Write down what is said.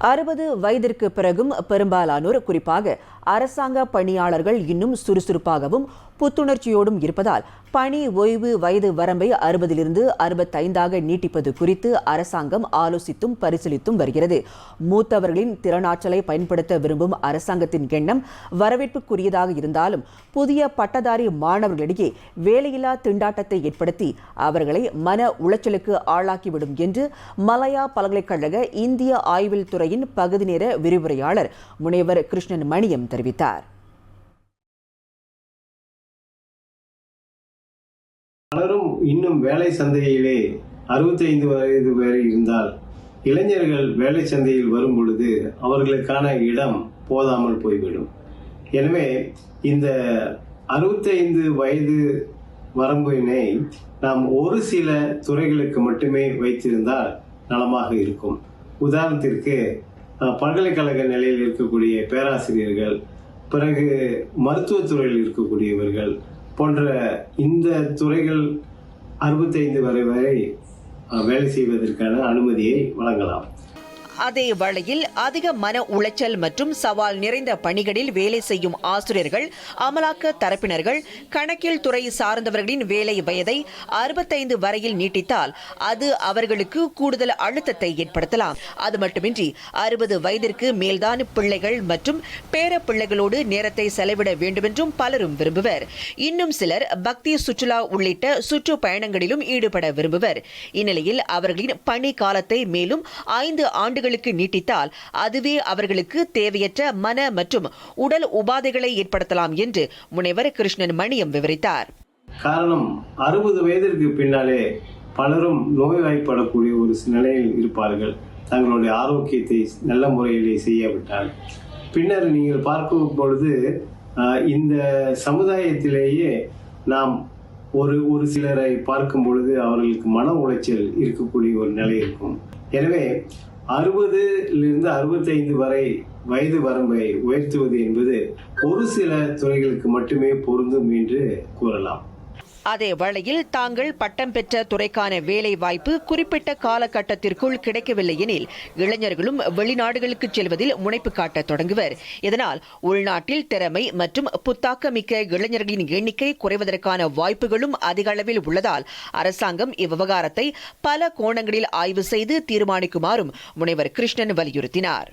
அறுபது வயதிற்கு பிறகும் பெரும்பாலானோர் குறிப்பாக அரசாங்க பணியாளர்கள் இன்னும் சுறுசுறுப்பாகவும் புத்துணர்ச்சியோடும் இருப்பதால் பணி ஓய்வு வயது வரம்பை அறுபதிலிருந்து அறுபத்தைந்தாக நீட்டிப்பது குறித்து அரசாங்கம் ஆலோசித்தும் பரிசீலித்தும் வருகிறது. மூத்தவர்களின் திறனாற்றலை பயன்படுத்த விரும்பும் அரசாங்கத்தின் எண்ணம் வரவேற்புக்குரியதாக இருந்தாலும் புதிய பட்டதாரி மாணவர்களிடையே வேலையில்லா திண்டாட்டத்தை ஏற்படுத்தி அவர்களை மன உளைச்சலுக்கு ஆளாக்கிவிடும் என்று மலையா பல்கலைக்கழக இந்திய ஆய்வில் துறையின் பகுதி நேர விரிவுரையாளர் முனைவர் கிருஷ்ணன் மணியம் தெரிவித்தார். தெரிவித்தார். பலரும் இன்னும் வேலை சந்தையிலே 65 வயது வரை இருந்தால் இளைஞர்கள் வேலை சந்தையில் வரும் பொழுது அவர்களுக்கான இடம் போதாமல் போய்விடும். எனவே இந்த 65 வயது வரம்பினை நாம் ஒரு சில துறைகளுக்கு மட்டுமே வைத்திருந்தால் நலமாக இருக்கும். உதாரணத்திற்கு பல்கலைக்கழக நிலையில் இருக்கக்கூடிய பேராசிரியர்கள் பிறகு மருத்துவத்துறையில் இருக்கக்கூடியவர்கள் போன்ற இந்த துறைகள் அறுபத்தைந்து வரை வரை வேலை செய்வதற்கான அனுமதியை வழங்கலாம். அதே வேளையில் அதிக மன உளைச்சல் மற்றும் சவால் நிறைந்த பணிகளில் வேலை செய்யும் ஆசிரியர்கள் அமலாக்க தரப்பினர்கள் கணக்கியல் துறை சார்ந்தவர்களின் வேலை வயதை அறுபத்தைந்து வரையில் நீட்டித்தால் அது அவர்களுக்கு கூடுதல் அழுத்தத்தை ஏற்படுத்தலாம். அது மட்டுமின்றி அறுபது வயதிற்கு மேல்தான் பிள்ளைகள் மற்றும் பேர பிள்ளைகளோடு நேரத்தை செலவிட வேண்டுமென்றும் பலரும் விரும்புவர். இன்னும் சிலர் பக்தி சுற்றுலா உள்ளிட்ட சுற்றுப்பயணங்களிலும் ஈடுபட விரும்புவர். இந்நிலையில் அவர்களின் பணி காலத்தை மேலும் ஐந்து ஆண்டுகள் ஆண்டுகளுக்கு நீட்டித்தால் அதுவே அவர்களுக்கு தேவையற்ற மன மற்றும் உடல் உபாதைகளை ஏற்படுத்தலாம் என்று முனைவர் கிருஷ்ணன் மணியம் விவரித்தார். காரணம் அறுபது வயதிற்கு பின்னாலே பலரும் நோய்வாய்ப்படக்கூடிய ஒரு நிலையில் இருப்பார்கள். தங்களுடைய ஆரோக்கியத்தை நல்ல முறையிலே செய்யாவிட்டால். பின்னர் நீங்கள் பார்க்கும் பொழுது இந்த சமுதாயத்திலேயே நாம் ஒரு ஒரு சிலரை பார்க்கும் பொழுது அவர்களுக்கு மன உளைச்சல் இருக்கக்கூடிய ஒரு நிலை இருக்கும். எனவே அறுபதுலிருந்து அறுபத்தைந்து வரை வயது வரம்பை உயர்த்துவது என்பது ஒரு சில துறைகளுக்கு மட்டுமே பொருந்தும் என்று கூறலாம். அதே வேளையில் தாங்கள் பட்டம் பெற்ற துறைக்கான வேலை வாய்ப்பு குறிப்பிட்ட காலகட்டத்திற்குள் கிடைக்கவில்லை எனில் இளைஞர்களும் வெளிநாடுகளுக்கு செல்வதில் முனைப்பு காட்ட தொடங்குவர். இதனால் உள்நாட்டில் திறமை மற்றும் புத்தாக்கமிக்க இளைஞர்களின் எண்ணிக்கை குறைவதற்கான வாய்ப்புகளும் அதிக அளவில் உள்ளதால் அரசாங்கம் இவ்விவகாரத்தை பல கோணங்களில் ஆய்வு செய்து தீர்மானிக்குமாறும் முனைவர் கிருஷ்ணன் வலியுறுத்தினார்.